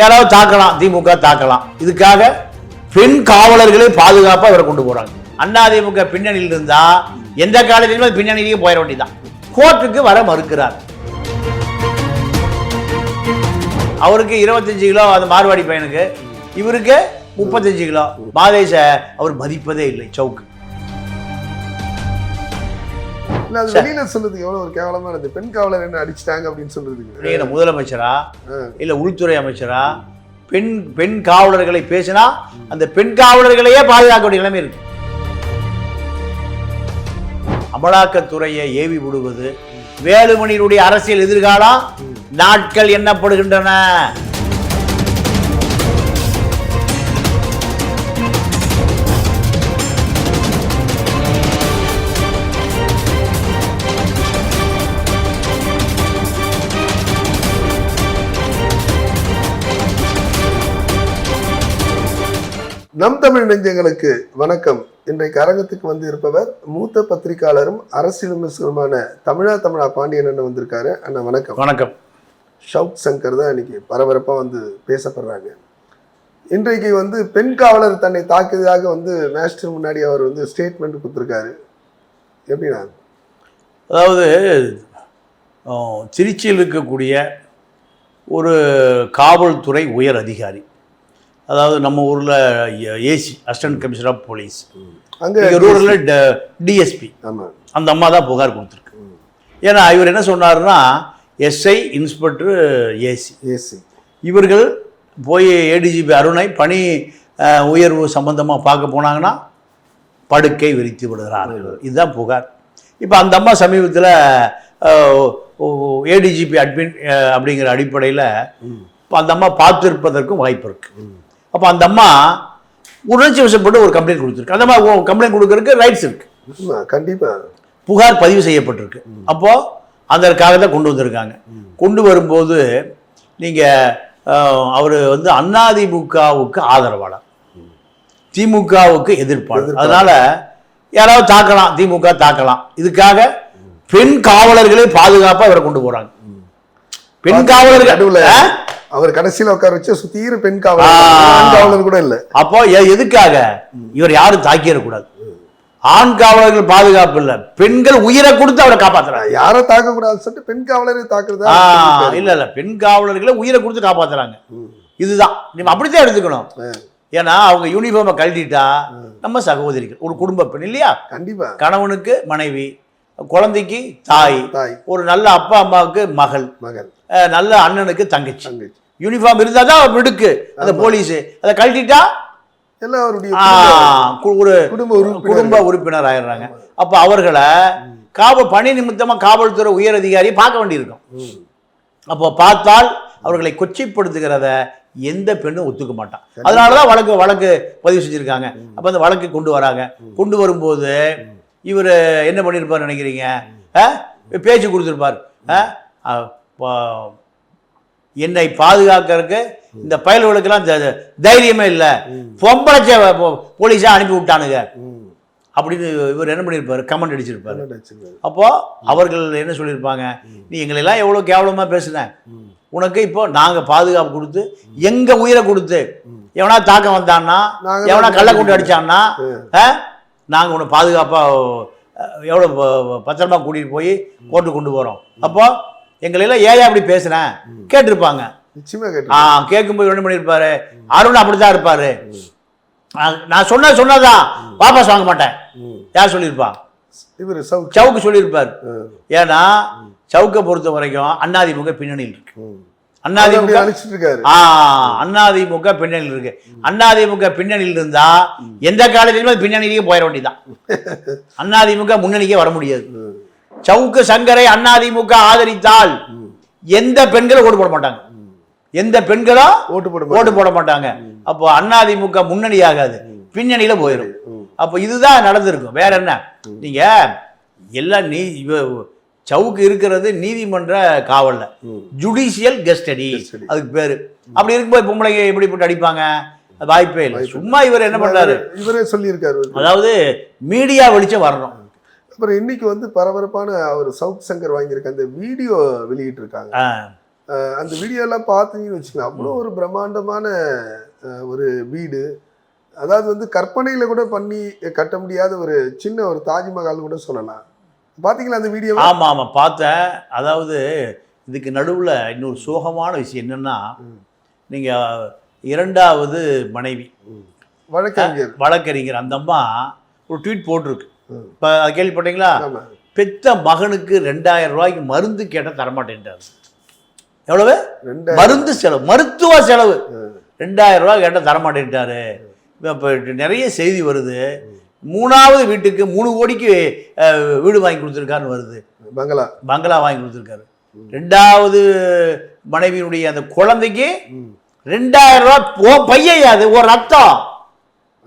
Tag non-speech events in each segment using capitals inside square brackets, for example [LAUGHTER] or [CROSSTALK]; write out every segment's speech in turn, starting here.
யாராவது தாக்கலாம் திமுக தாக்கலாம். இதுக்காக பெண் காவலர்களே பாதுகாப்பா இவரை கொண்டு போறாங்க. திமுக பின்னணியில் இருந்தா எந்த காலத்திலுமே அது பின்னணியிலேயே போயிட வேண்டியதான் கோர்ட்டுக்கு வர மறுக்கிறார். அவருக்கு இருபத்தஞ்சு கிலோ அந்த மார்வாடி பையனுக்கு இவருக்கு முப்பத்தஞ்சு கிலோ. மாதேஷ அவர் மதிப்பதே இல்லை சவுக்கு. இல்ல அது வெளியில சொல்றதுக்கு எவ்வளவு ஒரு கேவலமானது பெண் காவலர் என்ன அடிச்சிட்டாங்க அப்படின்னு சொல்றதுக்கு. நீங்க முதலமைச்சரா? இல்ல உள்துறை அமைச்சரா? பெண் பெண் காவலர்களை பேசினா அந்த பெண் காவலர்களையே பாதுகாக்க வேண்டிய நிலைமை இருக்கு. அமலாக்கத்துறையை ஏவி விடுவது வேலுமணியினுடைய அரசியல் எதிர்காலம் நாட்கள் எண்ணப்படுகின்றன. நம் தமிழ் நெஞ்சங்களுக்கு வணக்கம். இன்றைக்கு அரங்கத்துக்கு வந்து இருப்பவர் மூத்த பத்திரிகையாளரும் அரசியல் விமர்சகருமான தமிழா தமிழா பாண்டியன் அண்ணன் வந்திருக்காரு. அண்ணன் வணக்கம். வணக்கம். ஷவுக் சங்கர் தான் இன்னைக்கு பரபரப்பா வந்து பேசப்படுறாங்க. இன்றைக்கு வந்து பெண் காவலர் தன்னை தாக்கியதாக வந்து மேஸ்டர் முன்னாடி அவர் வந்து ஸ்டேட்மெண்ட் கொடுத்துருக்காரு. எப்படின்னா அதாவது திருச்சியில் இருக்கக்கூடிய ஒரு காவல்துறை உயர் அதிகாரி. அதாவது நம்ம ஊரில் AC assistant commissioner of police அங்க ரூரலில் டிஎஸ்பி அந்த அம்மா தான் புகார் கொடுத்துருக்கு. ஏன்னா இவர் என்ன சொன்னாருன்னா எஸ்ஐ இன்ஸ்பெக்டர் ஏசி. ஏசி. இவர்கள் போய் ஏடிஜிபி அருணை பணி உயர்வு சம்பந்தமாக பார்க்க போனாங்கன்னா படுக்கை விரித்து விடுகிறார்கள் இதுதான் புகார். இப்போ அந்த அம்மா சமீபத்தில் ஏடிஜிபி அட்மின் அப்படிங்கிற அடிப்படையில் இப்போ அந்த அம்மா பார்த்துருப்பதற்கும் வாய்ப்பு இருக்கு. அப்போ அந்த அம்மா உணர்ச்சி வசப்பட்டு ஒரு கம்ப்ளைண்ட் கொடுத்துருக்கு. அந்த மாதிரி கம்ப்ளைண்ட் கொடுக்கறதுக்கு ரைட்ஸ் இருக்கு. ஆமா, கண்டிப்பா. புகார் பதிவு செய்யப்பட்டிருக்கு. அப்போ அதற்காக தான் கொண்டு வந்திருக்காங்க. கொண்டு வரும்போது நீங்கள் அவர் வந்து அதிமுகவுக்கு ஆதரவாளர். திமுகவுக்கு எதிர்ப்பாளர். அதனால யாராவது தாக்கலாம் திமுக தாக்கலாம். இதுக்காக பெண் காவலர்களே பாதுகாப்பா இவரை கொண்டு போறாங்க. பெண் காவலர்கள்? அவர் கடைசியில உட்கார வச்சு சுத்தீர பெண். காவலர். கூட இல்ல. அப்போ எதுக்காக? இவர் யாரும் தாக்கிடக்கூடாது. ஆண் காவலர்கள் பாதுகாப்பு இல்ல. பெண்கள் உயிரை கொடுத்து அவரை காப்பாத்துறாங்க. யாரை தாக்க கூடாதுன்னு சொல்லிட்டு பெண் காவலரை தாக்குறதா. இல்ல இல்ல. பெண் காவலர்களை உயிரை கொடுத்து காப்பாத்துறாங்க. இதுதான். நீங்க அப்படித்தான் எடுத்துக்கணும். ஏன்னா அவங்க யூனிஃபார்மை கழட்டிட்டா நம்ம சகோதரிகள். ஒரு குடும்ப பெண் இல்லையா? கண்டிப்பா. கணவனுக்கு மனைவி குழந்தைக்கு தாய் ஒரு நல்ல அப்பா அம்மாவுக்கு மகள் அஹ், நல்ல அண்ணனுக்கு தங்கச்சி. தங்கச்சி. யூனிஃபார்ம் இருந்தால் தான் மிடுக்கு. அந்த போலீஸ். அதை கழட்டிட்டா ஒரு குடும்ப உறுப்பினர் ஆயிடுறாங்க. அப்போ அவர்களை காவல் பணி நிமித்தமா காவல்துறை உயர் அதிகாரியை பார்க்க வேண்டியிருக்கும். அப்போ பார்த்தால் அவர்களை கொச்சைப்படுத்துகிறத எந்த பெண்ணும் ஒத்துக்க மாட்டான். அதனால தான் வழக்கு வழக்கு பதிவு செஞ்சுருக்காங்க. அப்போ அந்த வழக்கு கொண்டு வராங்க. கொண்டு வரும்போது இவர் என்ன பண்ணியிருப்பார் நினைக்கிறீங்க? பேச்சு கொடுத்துருப்பார். என்னை பாதுகாக்கிறதுக்கு இந்த பயல்களுக்கெல்லாம் தைரியமே இல்லை. பொம்பளை போலீஸாக அனுப்பி விட்டானுங்க. அப்படின்னு இவர் என்ன பண்ணியிருப்பார் கமெண்ட் அடிச்சிருப்பார். என்ன வச்சிருக்காரு? அப்போ அவர்கள் என்ன சொல்லியிருப்பாங்க? நீ எங்களெல்லாம் எவ்வளோ கேவலமாக பேசுன? உனக்கு இப்போ நாங்கள் பாதுகாப்பு கொடுத்து எங்கள் உயிரை கொடுத்து எவனா தாக்க வந்தான்னா எவனா தான் கள்ள கொண்டு அடிச்சான்னா நாங்கள் உன்னை பாதுகாப்பாக எவ்வளோ பத்திரமா கூட்டிகிட்டு போய் கோர்ட்டு கொண்டு போகிறோம் அப்போ எங்களெல்லாம் ஏன் அப்படி பேசுனேன் கேட்டிருப்பாங்க. ஆ கேட்கும்போது என்ன பண்ணியிருப்பாரு? அருண் அப்படித்தான் இருப்பாரு. நான் சொன்ன சொன்னதான் வாபஸ் வாங்க மாட்டேன். யார் சொல்லியிருப்பா? இவர் சவுக் சவுக்கு சொல்லியிருப்பார். ஏன்னா சவுக்கை பொறுத்த வரைக்கும் அதிமுக பின்னணியில் இருக்கு. அதிமுக அழிச்சிட்டு இருக்காரு ஆ அதிமுக பின்னணியில் இருக்கு. அதிமுக பின்னணியில் இருந்தா எந்த காலத்திலுமே பின்னணியிலேயே போயிட வேண்டியதான் அதிமுக முன்னணிக்கே வர முடியாது. சவுக்கு சங்கரை அதிமுக ஆதரித்தால் எந்த பெண்களும் ஓட்டு போட மாட்டாங்க. எந்த பெண்களும் ஓட்டு போட ஓட்டு போட மாட்டாங்க. அப்போ அதிமுக முன்னணி ஆகாது. பின்னணியில போயிடும். அப்போ இதுதான் நடந்திருக்கும். வேற என்ன? நீங்க எல்லாம் நீ சவுக்கு இருக்கிறது நீதிமன்ற காவல்ல. Judicial custody. அதுக்கு பேரு. அப்படி இருக்கும்போது பொம்பளைங்க எப்படி போட்டு அடிப்பாங்க? அது வாய்ப்பே இல்லை. சும்மா இவர் என்ன பண்றாரு? இவரே சொல்லியிருக்காரு. அதாவது மீடியா வெளிச்சம் வரணும். அப்புறம் இன்னைக்கு வந்து பரபரப்பான அவர் சவுக் சங்கர் வாங்கியிருக்க அந்த வீடியோ வெளியிட்டு இருக்காங்க ஆ, அஹ் அந்த வீடியோ எல்லாம் பார்த்தீங்கன்னு வச்சுக்கோங்க அவ்வளோ ஒரு பிரம்மாண்டமான ஒரு வீடு. அதாவது வந்து கற்பனையில கூட பண்ணி கட்ட முடியாத ஒரு சின்ன ஒரு தாஜ்மஹால் கூட சொல்லலாம். பாத்தீங்களா அந்த வீடியோ ஆமாம் ஆமாம் பார்த்தேன். அதாவது இதுக்கு நடுவில் இன்னொரு சோகமான விஷயம் என்னன்னா. நீங்கள் இரண்டாவது மனைவி. வழக்கறிஞர். வழக்கறிஞர். அந்த அம்மா ஒரு ட்வீட் போட்டிருக்கு. இப்போ கேள்விப்பட்டீங்களா? ஆமா. பெத்த மகனுக்கு ரெண்டாயிரம் ரூபாய்க்கு மருந்து கேட்டால் தரமாட்டேன்ட்டார். எவ்வளவு? மருந்து செலவு மருத்துவ செலவு. ரெண்டாயிரம் ரூபாய் கேட்டால் தரமாட்டேன்ட்டாரு. இப்போ நிறைய செய்தி வருது. மூணாவது வீட்டுக்கு மூணு கோடிக்கு வீடு வாங்கி கொடுத்துருக்காருன்னு வருது. பங்களா. பங்களா வாங்கி கொடுத்துருக்காரு. ரெண்டாவது மனைவியினுடைய அந்த குழந்தைக்கு. ரெண்டாயிரம் ரூபாய் போ பையன் அது ஒரு ரத்தம்.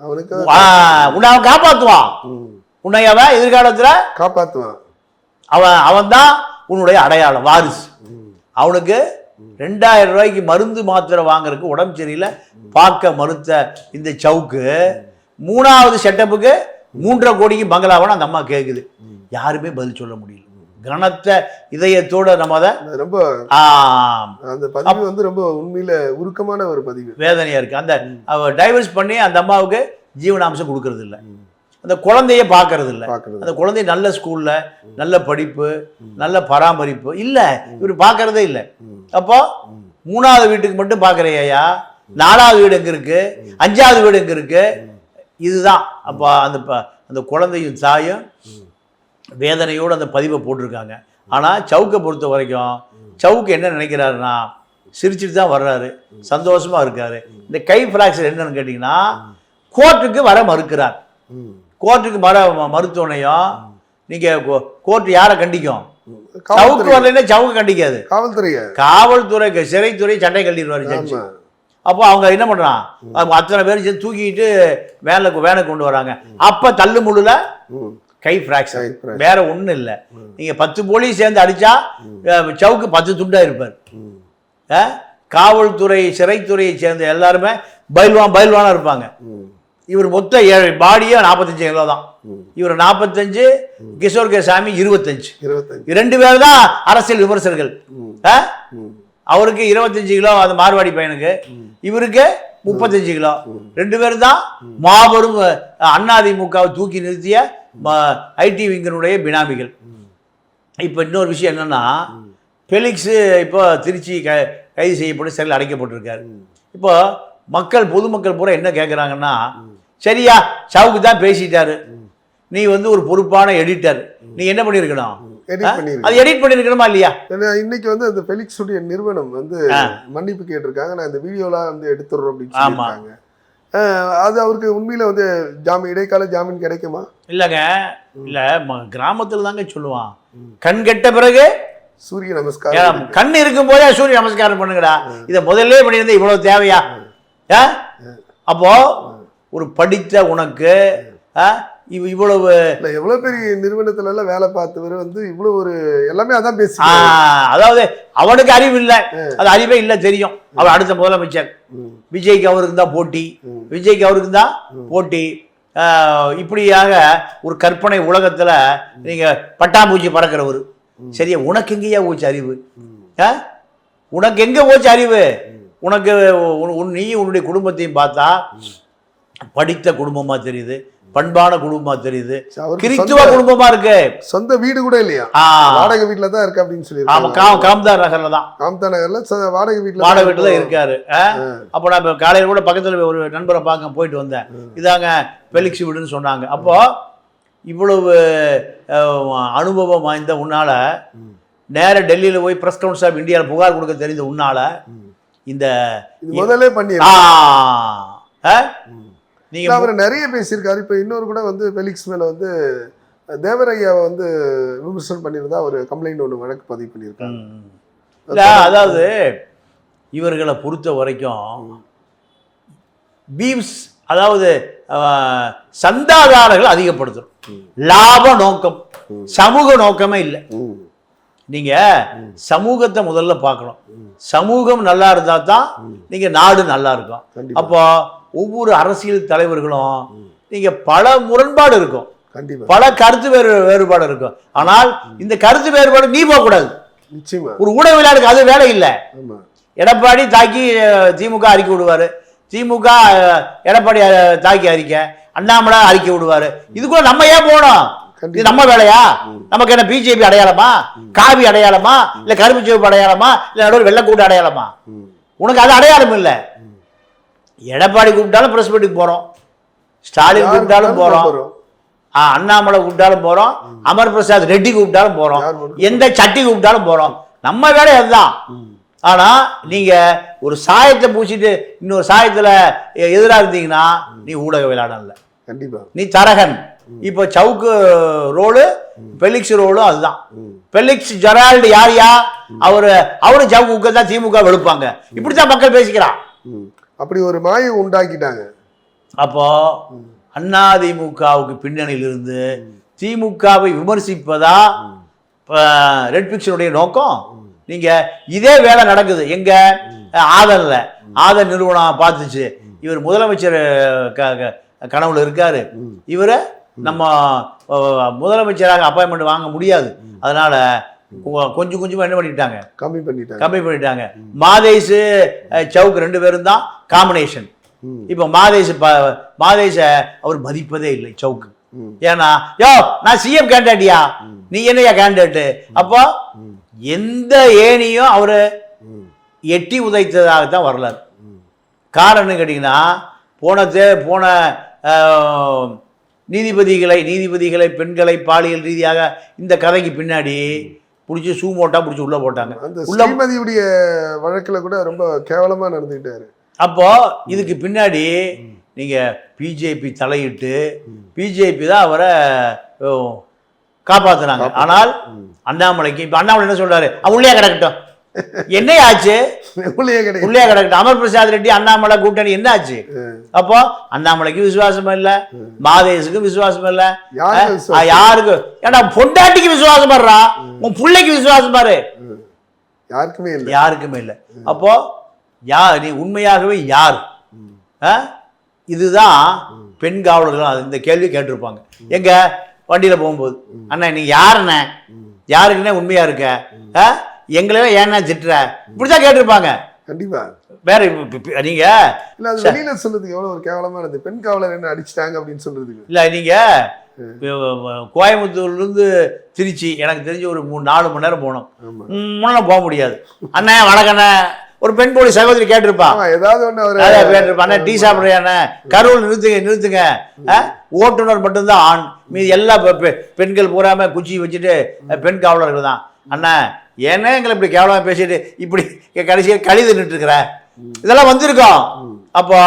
அவனுக்கு உன்னை அவன் காப்பாற்றுவான். உன்னை அவன் எதிர்காலத்தில் காப்பாத்துவான். அவன் அவன் தான் உன்னுடைய அடையாளம் வாரிசு. அவனுக்கு ரெண்டாயிரம் ரூபாய்க்கு மருந்து மாத்திரை வாங்குறதுக்கு உடம்பு சரியில்லை. பார்க்க மறுத்த இந்த சவுக்கு மூணாவது செட்டப்புக்கு மூன்றரை கோடிக்கு பங்களாவான அந்த அம்மா கேட்குது யாருமே பதில் சொல்ல முடியல. கனத்த இதயத்தோட நம்ம அதை ரொம்ப அந்த பதிவு வந்து ரொம்ப உண்மையில உருக்கமான ஒரு பதிவு. வேதனையா இருக்கு. அந்த அவ டைவர்ஸ் பண்ணி அந்த அம்மாவுக்கு ஜீவனாம்சம் கொடுக்கறது இல்ல. அந்த குழந்தைய பார்க்கறது இல்ல அந்த குழந்தை நல்ல ஸ்கூல்ல நல்ல படிப்பு நல்ல பராமரிப்பு இல்ல. இவர் பார்க்கறதே இல்ல. அப்போ. மூணாவது வீட்டுக்கு மட்டும் பார்க்குறையா நாலாவது வீடு எங்க இருக்கு? அஞ்சாவது வீடு எங்க இருக்கு? இதுதான். அப்போ அந்த அந்த குழந்தையும் தாயும் வேதனையோடு அந்த பதிவை போட்டிருக்காங்க. ஆனால் சவுக்கை பொறுத்த வரைக்கும் சவுக்கு என்ன நினைக்கிறாருன்னா சிரிச்சிட்டு தான் வர்றாரு. சந்தோஷமா இருக்காரு. இந்த கை ஃப்ராக்சர் என்னன்னு கேட்டிங்கன்னா கோர்ட்டுக்கு வர மறுக்கிறார். கோர்ட்டுக்கு வர மருத்துவனையும் நீங்கள் கோர்ட் யாரை கண்டிக்கும். சவுக்கு காவல்துறை வரலைன்னா சவுக்கு கண்டிக்காது. காவல்துறைய. காவல்துறை சிறைத்துறை சட்டை கட்டிடுவார் ஜட்ஜி அப்போ அவங்க என்ன அவங்க அத்தனை பேரும் சேர்ந்து தூக்கிட்டு வேலை வேலை கொண்டு வராங்க. அப்ப தள்ளு முள்ளுல. கை ஃப்ராக்சர். வேற ஒண்ணும் இல்ல. நீங்க பத்து போலீஸ் சேர்ந்து அஹ், சவுக்கு பத்து துண்டா இருப்பார். காவல்துறை சிறைத்துறையை சேர்ந்த எல்லாருமே பயில்வான் பயில்வானா இருப்பாங்க. இவர் மொத்த ஏழு பாடியே நாற்பத்தஞ்சு கிலோ தான். இவர் நாற்பத்தஞ்சு கிஷோர் கே சாமி இருபத்தஞ்சு. இருபத்தஞ்சு. ரெண்டு பேர் தான் அரசியல் விமர்சகர்கள். அவருக்கு இருபத்தஞ்சு கிலோ அந்த மார்வாடி பையனுக்கு இவருக்கு முப்பத்தஞ்சு கிலோ. ரெண்டு பேரும் தான் மாபெரும் அதிமுகவை தூக்கி நிறுத்திய ஐடி விங்கனுடைய பினாமிகள் இப்போ இன்னொரு விஷயம் என்னன்னா ஃபெலிக்ஸு இப்போ திருச்சி க கைது செய்யப்பட்டு சிறையில் அடைக்கப்பட்டிருக்காரு. இப்போ மக்கள் பொதுமக்கள் பூரா என்ன கேட்குறாங்கன்னா சரியா சவுக்கு தான் பேசிட்டாரு. நீ வந்து ஒரு பொறுப்பான எடிட்டர் நீ என்ன பண்ணியிருக்கணும்? அது எடிட் பண்ணியிருக்கணுமா இல்லையா? இன்னைக்கு வந்து அந்த ஃபெலிக்ஸ் உடைய நிறுவனம் வந்து. மன்னிப்பு கேட்டிருக்காங்க. நான் இந்த வீடியோலாம் வந்து எடுத்துடுறோம் அப்படின்னு. சொல்லியிருக்காங்க. அது அவருக்கு உண்மையில வந்து ஜாமீன் இடைக்கால ஜாமீன் கிடைக்குமா? இல்லைங்க. இல்லை கிராமத்தில் தாங்க சொல்லுவான். கண் கெட்ட பிறகு சூரிய நமஸ்காரம் கண் இருக்கும் போதே சூரிய நமஸ்காரம் பண்ணுங்கடா. இதை முதல்ல பண்ணியிருந்தா இவ்வளவு தேவையா? அப்போ ஒரு படித்த உனக்கு இவ்- இவ்வளவு இல்ல எவ்வளவு பெரிய நிறுவனத்துல எல்லாம் வேலை பார்த்தவர் வந்து இவ்வளவு ஒரு எல்லாமே அதான் பேசி அதாவது அவனுக்கு அறிவு இல்லை. அது அறிவே இல்லை தெரியும். அவர் அடுத்த முதலமைச்சர். விஜய்க்கு அவருக்கு தான் போட்டி. விஜய்க்கு அவருக்கு தான் போட்டி. இப்படியாக ஒரு கற்பனை உலகத்துல நீங்க பட்டாம்பூச்சி பறக்கிறவர். சரியா? உனக்கு எங்கேயா போச்சு அறிவு? ஆ? உனக்கு எங்க போச்சு அறிவு? உனக்கு உன் உன் நீ உன்னுடைய குடும்பத்தையும் பார்த்தா படித்த குடும்பமா தெரியுது. பண்பான குடும்பமா தெரியுது. கிறித்துவ குடும்பமா இருக்கு. சொந்த வீடு கூட இல்லையா? வாடகை வீட்டுல தான் இருக்கு அப்படின்னு ஆமா சொல்லியிருக்காங்க கா- காம்தார் நகர்ல தான். காம்தா நகர்ல வாடகை வீட்டுல வாடகை வீட்டுல தான் இருக்காரு? அப்போ நான் காலையில கூட பக்கத்துல ஒரு நண்பரை பார்க்க போயிட்டு வந்தேன். இதாங்க பெலிக்ஸ் வீடுன்னு சொன்னாங்க. அப்போ இவ்வளவு அனுபவம் வாய்ந்த உன்னால நேர டெல்லியில போய் பிரஸ் கவுன்சில் ஆஃப் இந்தியாவில் புகார் கொடுக்க தெரிந்த உன்னால இந்த இது முதல்ல பண்ணி? நீங்க அவர் நிறைய பேசியிருக்காரு. இப்ப இன்னொரு கூட வந்து பெலிக்ஸ் மேல வந்து தேவரையாவை வந்து விமர்சனம் பண்ணியிருந்தா ஒரு கம்ப்ளைண்ட் ஒன்று வழக்கு பதிவு பண்ணியிருக்காங்க அதாவது இவர்களை பொறுத்த வரைக்கும் பீம்ஸ் அதாவது சந்தாதாரர்கள் அதிகப்படுத்தணும். லாப நோக்கம் சமூக நோக்கமே இல்லை. நீங்க சமூகத்தை முதல்ல பார்க்கணும். சமூகம் நல்லா இருந்தா தான் நீங்க நாடு நல்லா இருக்கும். அப்போ ஒவ்வொரு அரசியல் தலைவர்களும் நீங்க பல முரண்பாடு இருக்கும். பல கருத்து வேறு வேறுபாடு இருக்கும். ஆனால் இந்த கருத்து வேறுபாடு நீ போகக்கூடாது ஒரு ஊடகவியலாளருக்கு அது வேலை இல்லை. எடப்பாடி தாக்கி திமுக அறிக்கை விடுவார். திமுக எடப்பாடி தாக்கி அறிக்கை அண்ணாமலை அறிக்கை விடுவார். இதுக்குள்ள நம்ம ஏன் போகணும்? இது நம்ம வேலையா? நமக்கு என்ன பிஜேபி அடையாளமா? காவி அடையாளமா? இல்ல கருப்பு சிவப்பு அடையாளமா? இல்ல நடுவில் வெள்ளக்கூட்டு அடையாளமா. உனக்கு அது அடையாளம் இல்ல. எடப்பாடி கூப்பிட்டாலும் பிரஸ் மீட்டுக்கு போறோம். ஸ்டாலின் கூப்பிட்டாலும் ஆ, அண்ணாமலை கூப்பிட்டாலும் போறோம். அமர் பிரசாத் ரெட்டி கூப்பிட்டாலும் கூப்பிட்டாலும் எந்த சட்டி கூப்பிட்டாலும் போறோம். நம்ம வேலை அதுதான். ம். ஆனா நீங்க ஒரு சாயத்தை பூசிட்டு இன்னொரு சாயத்துல எ- எதிரா இருந்தீங்கன்னா நீ ஊடகவியலாளர் இல்ல கண்டிப்பா. நீ தரகன். இப்போ சவுக்கு ரோலு பெலிக்ஸ் ரோலும் அதுதான். பெலிக்ஸ் ஜெரால்டு யார் யா? அவரு அவரு சவுக்கு தான் திமுக வெளுப்பாங்க. இப்படித்தான் மக்கள் பேசிக்கிறான். அப்படி ஒரு மாயை உண்டாக்கிட்டாங்க. அப்போ அதிமுகவுக்கு பின்னணியில் இருந்து திமுகவை விமர்சிப்பதா ரெட் பிக்சனுடைய நோக்கம்? நீங்க இதே வேலை நடக்குது. எங்க? ஆதன்ல ஆதன் நிறுவனம் பார்த்துச்சு. இவர் முதலமைச்சர் கனவுல இருக்காரு. இவரை நம்ம முதலமைச்சராக அப்பாயின்மெண்ட் வாங்க முடியாது. அதனால கொஞ்சம் கொஞ்சமா என்ன பண்ணிட்டாங்க? கம்மி பண்ணிட்டாங்க. கம்மி பண்ணிட்டாங்க. மாதேஷ் சவுக் ரெண்டு பேரும் தான் காம்பினேஷன். இப்போ மாதேஷ் மாதேஷ அவர் மதிப்பதே இல்லை சவுக்கு. ஏன்னா யோ நான் சிஎம் கேண்டிடேட்டியா நீ என்னையா கேண்டிடேட்டு அப்போ. எந்த ஏணியும் அவரு. எட்டி உதைத்ததாகத்தான் வரலாறு. காரணம் கேட்டிங்கன்னா போன தே போன நீதிபதிகளை நீதிபதிகளை பெண்களை பாலியல் ரீதியாக இந்த கதைக்கு பின்னாடி பிடிச்சி சூ மோட்டா பிடிச்சி உள்ள போட்டாங்க. அந்த ஸ்ரீமதியுடைய வழக்குல கூட ரொம்ப கேவலமா நடந்துக்கிட்டாரு அப்போ இதுக்கு பின்னாடி நீங்க பிஜேபி தலையிட்டு பிஜேபி தான் அவரை ஓ, காப்பாத்துனாங்க. ஆனால். அண்ணாமலைக்கு இப்ப அண்ணாமலை என்ன சொல்றாரு? அவன் உள்ளே கிடக்கட்டும். என்ன ஆச்சு [LAUGHS] உள்ளே கிடக்கட்டும் அமர் பிரசாத் ரெட்டி அண்ணாமலை கூட்டணி என்ன ஆச்சு அப்போ அண்ணாமலைக்கு விசுவாசம் இல்ல மாதேஷுக்கு விசுவாசம் இல்ல. யாருக்கு ஏன்னா பொண்டாட்டிக்கு விசுவாசம் பண்றா உன் பிள்ளைக்கு விசுவாசம் பாரு. யாருக்குமே இல்லை. யாருக்குமே இல்லை. அப்போ யார் நீ உண்மையாகவே யார்? இதுதான் பெண் காவலர்கள் இந்த கேள்வி கேட்டிருப்பாங்க. எங்க? வண்டியில போகும்போது. அண்ணா நீ யாருண்ணே? யாருக்குன்னே உண்மையா இருக்க? ஆ? எங்களெல்லாம் ஏன்னா திட்டுற இப்படிதான் கேட்டிருப்பாங்க. கண்டிப்பா. வேற நீங்க? இல்ல அது வெளியில சொல்றதுக்கு எவ்வளவு ஒரு கேவலமா இருந்தது பெண் காவலர் என்ன அடிச்சிட்டாங்க அப்படின்னு சொல்றதுக்கு. இல்ல நீங்க? கோயம்புத்தூர்ல இருந்து திருச்சி எனக்கு தெரிஞ்ச ஒரு மூணு நாலு மணி நேரம் போகணும். முன்னெல்லாம் போக முடியாது. அண்ணே வணக்கண்ணே ஒரு பெண் போலி சகோதரி கேட்டிருப்பா. ஏதாவது ஒண்ணு அதான் அவரு கேட்டிருப்பா. அண்ணே டீ சாப்பிட்றியாண்ணே கருவில் நிறுத்துங்க நிறுத்துங்க? ஓட்டுநர் மட்டும்தான் ஆண். மீதி எல்லா பெண்கள் பூராம குச்சி வச்சுட்டு பெண் காவலர்கள் தான். அண்ணா ஏன்னா எங்களை இப்படி கேவலமா பேசிட்டு இப்படி கடைசியாக கழுது நின்றுருக்குற இதெல்லாம் வந்திருக்கோம். அப்போ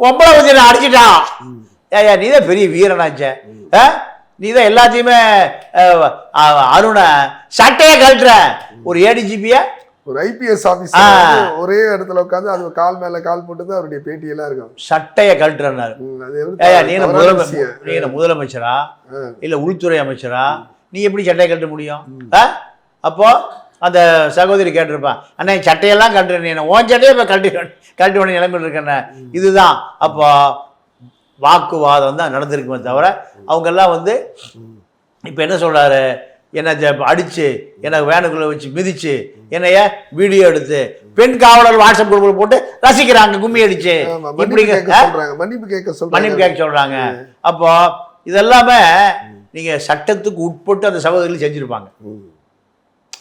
பொம்பளை வச்சு நான் அடிச்சிட்டான். ஏயா நீ தான் பெரிய வீரனாச்சே ஆ? நீ தான் எல்லாத்தையுமே அருணை சட்டையை கழட்டுற. ஒரு ஏடிஜிபிய ஒரு ஐபிஎஸ் ஆ. ஆபீசர் ஒரே இடத்துல உட்காந்து அது கால் மேல கால் போட்டு தான் அவருடைய பேட்டி எல்லாம் இருக்கும். சட்டையை கழட்டுறனாரு நீ என்ன தவறான முதலமை விஷயம். நீ முதலமைச்சரா. இல்ல உள்துறை அமைச்சரா? நீ எப்படி சட்டையை கட்ட முடியும்? அப்போ அந்த சகோதரி கேட்டிருப்பான் அண்ணா சட்டையெல்லாம் என்ன உன் சட்டையை இப்போ கழட்டி கழட்டி உடனே நிலைமையில் இருக்கண்ணே இதுதான் அப்போ வாக்குவாதம் தான் நடந்திருக்குமே தவிர அவங்கெல்லாம் வந்து இப்போ என்ன சொல்றாரு? என்னை அடிச்சு என்னை வேனுக்குள்ள வச்சு மிதிச்சு என்னைய வீடியோ எடுத்து பெண் காவலர் வாட்ஸ்அப் குரூப்பில் போட்டு ரசிக்கிறாங்க கும்மி அடிச்சு. இப்படி மன்னிப்பு கேட்க சொல்றாங்க. மன்னிப்பு கேட்க சொல்றாங்க. அப்போ இதெல்லாமே நீங்க சட்டத்துக்கு உட்பட்டு அந்த சகோதரிகள் செஞ்சிருப்பாங்க.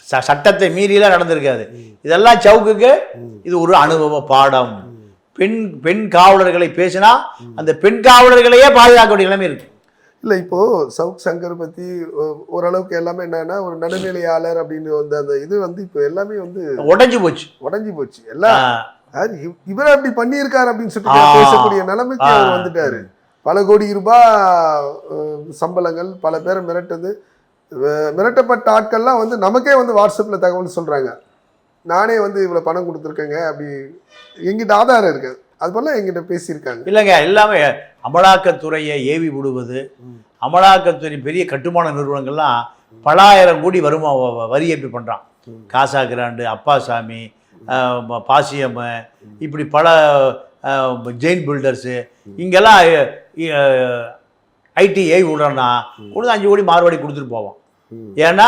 சட்டத்தை மீறியெல்லாம் நடந்திருக்காது. இதெல்லாம் சவுக்குக்கு இது ஒரு அனுபவ பாடம். பெண் பெண் காவலர்களை பேசினா அந்த பெண் காவலர்களையே பாதுகாக்க வேண்டிய நிலைமை இருக்கு. இல்ல இப்போ சவுக் சங்கர் ஓ- ஓரளவுக்கு எல்லாமே என்னன்னா ஒரு நடுநிலையாளர் அப்படின்னு வந்த அந்த இது வந்து இப்போ எல்லாமே வந்து உடைஞ்சு போச்சு. உடைஞ்சு போச்சு. எல்லாம் இவர் அப்படி பண்ணியிருக்காரு அப்படின்னு சொல்லிட்டு. பேசக்கூடிய நிலைமைக்கு. அவர் வந்துட்டாரு. பல கோடி ரூபாய் சம்பளங்கள் பல பேரை மிரட்டுது. மிரட்டப்பட்ட ஆட்கள்லாம் வந்து நமக்கே வந்து வாட்ஸ்அப்பில் தகவல் சொல்கிறாங்க நானே வந்து இவ்வளோ பணம் கொடுத்துருக்கேங்க அப்படி எங்கிட்ட ஆதாரம் இருக்குது அது போல எங்கிட்ட பேசியிருக்காங்க. இல்லைங்க எல்லாமே அமலாக்கத்துறையை ஏவி விடுவது அமலாக்கத்துறை பெரிய கட்டுமான நிறுவனங்கள்லாம் பலாயிரம் கோடி வருமா வரி ஏற்பி பண்ணுறான் காசா கிராண்டு அப்பாசாமி பாசியம் இப்படி பல ஜெயின் பில்டர்ஸு இங்கெல்லாம் ஐடி ஏவி விடுறோன்னா கொண்டு வந்து அஞ்சு கோடி மாறுபடி கொடுத்துட்டு போவோம். ஏன்னா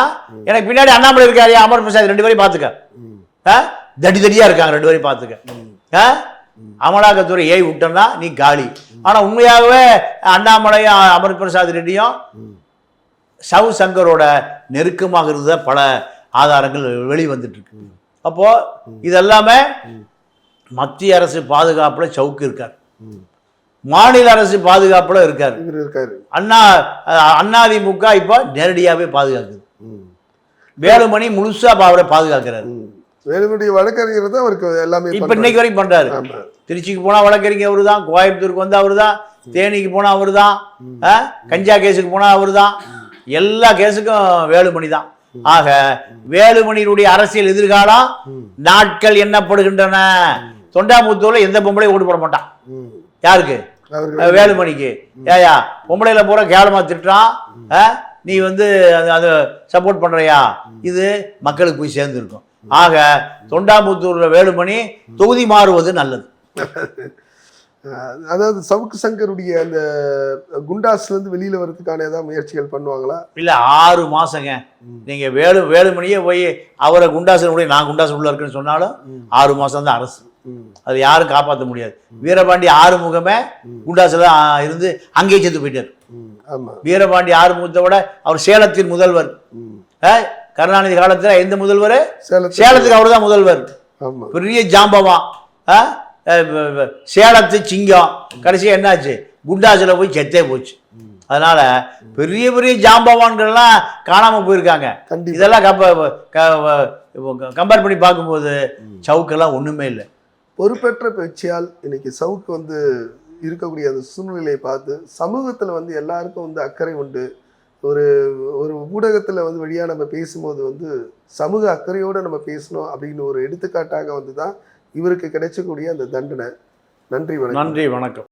எனக்கு பின்னாடி அண்ணாமலை இருக்காரு அமர் பிரசாத் ரெண்டு பேரையும் பார்த்துக்க? தடி தடியா இருக்காங்க ரெண்டு பேரையும் பார்த்துக்க? அமலாக்கத்துறை ஏய் விட்டோம்னா நீ காலி. ஆனா உண்மையாகவே அண்ணாமலையும் அமர் பிரசாத் ரெட்டியும். சவு சங்கரோட நெருக்கமாக இருந்த பல ஆதாரங்கள் வெளிவந்துட்டு இருக்கு அப்போ இதெல்லாமே மத்திய அரசு பாதுகாப்புல சவுக்கு இருக்கார். மாநில அரசு பாதுகாப்புல இருக்கார். இருக்காரு. அண்ணா அஹ், அதிமுக இப்போ நேரடியாகவே பாதுகாக்குது. வேலுமணி முழுசா அவரை பாதுகாக்கிறாரு. வேலுமணி வழக்கறிஞர் தான் அவருக்கு எல்லாமே இப்ப. இன்னைக்கு வரைக்கும் பண்றாரு. திருச்சிக்கு போனா வழக்கறிஞர் அவரு தான் கோயம்புத்தூருக்கு வந்தா அவரு தான் தேனிக்கு போனா அவரு தான் கஞ்சா கேஸுக்கு போனா அவரு தான் எல்லா கேஸுக்கும் வேலுமணி தான். ஆக வேலுமணியினுடைய அரசியல் எதிர்காலம். நாட்கள் எண்ணப்படுகின்றன தொண்டாமுத்தூர்ல எந்த பொம்பளையும் ஓட்டு போட மாட்டான். யாருக்கு? வேலுமணிக்கு. ஏயா பொம்பளையில பூரா கேவலமா திட்டுறான் நீ வந்து அது- சப்போர்ட் பண்றியா? இது மக்களுக்கு போய் சேர்ந்துருக்கும். ஆக தொண்டாமுத்தூர்ல வேலுமணி தொகுதி மாறுவது நல்லது. அதாவது சவுக்கு சங்கருடைய அந்த குண்டாஸ்ல இருந்து வெளியில வரதுக்கான ஏதாவது முயற்சிகள் பண்ணுவாங்களா? இல்ல ஆறு மாசங்க. ம். நீங்க வேலு வேலுமணியே போய் அவரை குண்டாசன் கூட நான் குண்டாசன் உள்ள இருக்குன்னு சொன்னாலும். ஆறு மாசம் தான் அரசு. அது யாரும் காப்பாற்ற முடியாது. வீரபாண்டி ஆறுமுகமே குண்டாசுல ஆ, இருந்து அங்கேயே செத்து போயிட்டார். வீரபாண்டி ஆறுமுகத்தை விட அவர் சேலத்தின் முதல்வர். கருணாநிதி காலத்துல எந்த முதல்வர்? சேலத்துக்கு அவர் தான் முதல்வர். பெரிய ஜாம்பவான் சேலத்து சிங்கம். கடைசியா என்னாச்சு? குண்டாசுல போய் செத்தே போச்சு. அதனால பெரிய பெரிய ஜாம்பவான்கள்லாம் காணாம போயிருக்காங்க. இதெல்லாம் கம்பேர் பண்ணி பார்க்கும்போது சவுக்கெல்லாம் ஒண்ணுமே இல்லை. பொறுப்பேற்ற பேச்சியால் இன்னைக்கு சவுக்கு வந்து இருக்கக்கூடிய அந்த சூழ்நிலையை பார்த்து சமூகத்தில் வந்து எல்லாருக்கும் வந்து அக்கறை உண்டு. ஒரு ஒரு ஊடகத்தில் வந்து வழியாக நம்ம பேசும்போது வந்து சமூக அக்கறையோடு நம்ம பேசணும் அப்படின்னு ஒரு எடுத்துக்காட்டாக வந்து தான் இவருக்கு கிடைச்சக்கூடிய அந்த தண்டனை. நன்றி வணக்கம். நன்றி வணக்கம்.